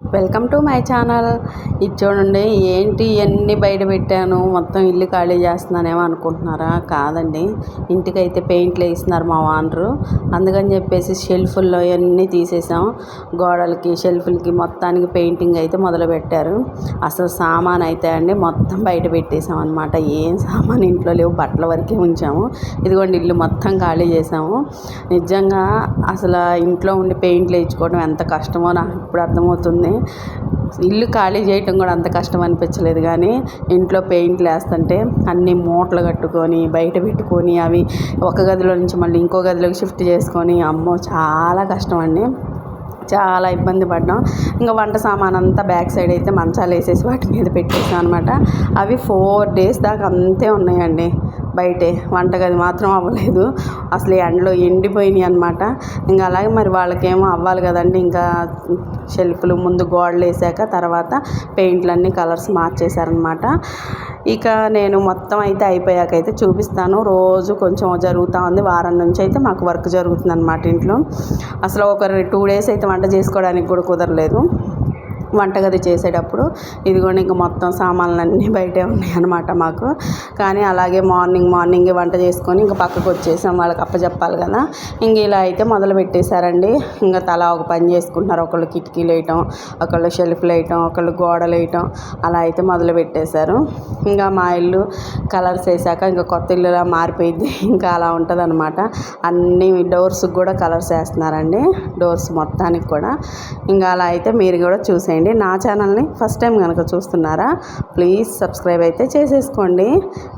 Welcome to my channel ఇది చూడండి ఏంటి ఇవన్నీ బయట పెట్టాను? మొత్తం ఇల్లు ఖాళీ చేస్తున్నానేమో అనుకుంటున్నారా? కాదండి. ఇంటికైతే పెయింట్లు వేస్తున్నారు మా వానరు అందుకని చెప్పేసి షెల్ఫుల్లో ఇవన్నీ తీసేసాం. గోడలకి షెల్ఫులకి మొత్తానికి పెయింటింగ్ అయితే మొదలు పెట్టారు అసలు సామాన్ అయితే అండి మొత్తం బయట పెట్టేసాం అనమాట ఏం సామాన్ ఇంట్లో లేవు బట్టల వరకే ఉంచాము. ఇదిగోండి ఇల్లు మొత్తం ఖాళీ చేసాము. నిజంగా అసలు ఇంట్లో ఉండి పెయింట్లు వేయించుకోవడం ఎంత కష్టమో నాకు ఇప్పుడు అర్థమవుతుంది. ఇల్లు ఖాళీ చేయటం కూడా అంత కష్టం అనిపించలేదు కానీ ఇంట్లో పెయింట్లు వేస్తుంటే అన్ని మూటలు కట్టుకొని బయట పెట్టుకొని అవి ఒక గదిలో నుంచి మళ్ళీ ఇంకో గదిలోకి షిఫ్ట్ చేసుకొని అమ్మో చాలా కష్టం అండి. చాలా ఇబ్బంది పడ్డాం. ఇంకా వంట సామాన్ అంతా బ్యాక్ సైడ్ అయితే మంచాలు వేసేసి వాటి మీద పెట్టేసాం అనమాట అవి ఫోర్ డేస్ దాకా అంతే ఉన్నాయండి. బయటే. వంటగది మాత్రం అవ్వలేదు. అసలు ఎండలో ఎండిపోయినాయి అనమాట ఇంకా అలాగే మరి వాళ్ళకేమో అవ్వాలి కదండి. ఇంకా షెల్ఫ్లు ముందు గోడలు వేసాక తర్వాత పెయింట్లన్నీ కలర్స్ మార్చేశారనమాట ఇక నేను మొత్తం అయితే అయిపోయాక అయితే చూపిస్తాను. రోజు కొంచెం జరుగుతూ ఉంది. వారం నుంచి అయితే మాకు వర్క్ జరుగుతుంది అనమాట ఇంట్లో. అసలు ఒక టూ డేస్ అయితే వంట చేసుకోవడానికి కూడా కుదరలేదు. వంటగది చేసేటప్పుడు ఇదిగోండి ఇంకా మొత్తం సామాన్లన్నీ బయటే ఉన్నాయి అనమాట మాకు. కానీ అలాగే మార్నింగ్ మార్నింగే వంట చేసుకొని ఇంకా పక్కకు వచ్చేసాం. వాళ్ళకి అప్పచెప్పాలి కదా. ఇంక ఇలా అయితే మొదలు పెట్టేశారండి. ఇంకా తలా ఒక పని చేసుకుంటున్నారు. ఒకళ్ళు కిటికీలు వేయటం ఒకళ్ళు షెల్ఫ్లు వేయటం ఒకళ్ళు గోడలు వేయటం అలా అయితే మొదలు పెట్టేశారు. ఇంకా మా ఇల్లు కలర్స్ వేసాక ఇంకా కొత్త ఇల్లులా మారిపోయింది. ఇంకా అలా ఉంటుంది అనమాట అన్ని డోర్స్కి కూడా కలర్స్ వేస్తున్నారండి. డోర్స్ మొత్తానికి కూడా. ఇంకా అలా అయితే మీరు కూడా చూసేయండి. నా ఛానల్ని ఫస్ట్ టైం కనుక చూస్తున్నారా ప్లీజ్ సబ్స్క్రైబ్ అయితే చేసేసుకోండి.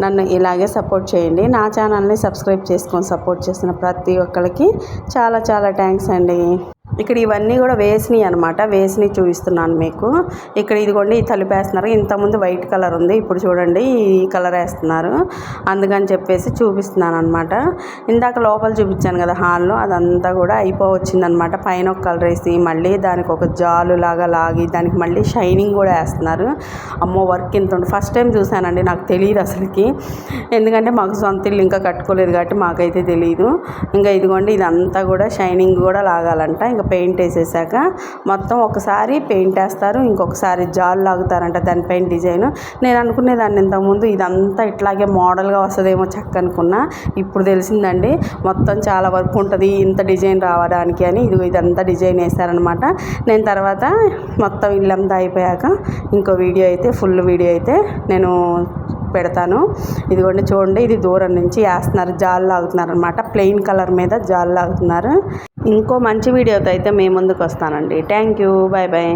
నన్ను ఇలాగే సపోర్ట్ చేయండి. నా ఛానల్ని సబ్స్క్రైబ్ చేసుకొని సపోర్ట్ చేసిన ప్రతి ఒక్కరికి చాలా చాలా థ్యాంక్స్ అండి. ఇక్కడ ఇవన్నీ కూడా వేసినాయి అనమాట వేసినవి చూపిస్తున్నాను మీకు. ఇక్కడ ఇదిగోండి ఈ తలుపు వేస్తున్నారు. ఇంతకుముందు వైట్ కలర్ ఉంది. ఇప్పుడు చూడండి ఈ కలర్ వేస్తున్నారు. అందుకని చెప్పేసి చూపిస్తున్నాను అనమాట ఇందాక లోపల చూపించాను కదా హాల్లో అదంతా కూడా అయిపోవచ్చింది అనమాట పైన ఒక కలర్ వేసి మళ్ళీ దానికి ఒక జాలు లాగా లాగి దానికి మళ్ళీ షైనింగ్ కూడా వేస్తున్నారు. అమ్మో వర్క్ ఇంత ఉంది ఫస్ట్ టైం చూశానండి నాకు తెలియదు అసలుకి. ఎందుకంటే మాకు సొంత ఇల్లు ఇంకా కట్టుకోలేదు కాబట్టి మాకైతే తెలియదు ఇంకా ఇదిగోండి ఇదంతా కూడా షైనింగ్ కూడా లాగాలంట. ఇంకా ఇంకా పెయింట్ వేసేసాక మొత్తం ఒకసారి పెయింట్ వేస్తారు ఇంకొకసారి జాల్ లాగుతారంట దానిపైన డిజైన్. నేను అనుకునేదాన్ని ఇంతకుముందు ఇదంతా ఇట్లాగే మోడల్గా వస్తుందేమో చక్క అనుకున్నా. ఇప్పుడు తెలిసిందండి మొత్తం చాలా వర్క్ ఉంటుంది ఇంత డిజైన్ రావడానికి అని. ఇది ఇదంతా డిజైన్ వేస్తారనమాట నేను తర్వాత మొత్తం ఇల్లంతా అయిపోయాక ఇంకో వీడియో అయితే ఫుల్ వీడియో అయితే నేను పెడతాను. ఇదిగోండి చూడండి ఇది దూరం నుంచి వేస్తున్నారు జాలు లాగుతున్నారు అనమాట ప్లెయిన్ కలర్ మీద జాల్ లాగుతున్నారు. ఇంకో మంచి వీడియోతో అయితే మేము ముందుకు వస్తానండి. Thank you bye bye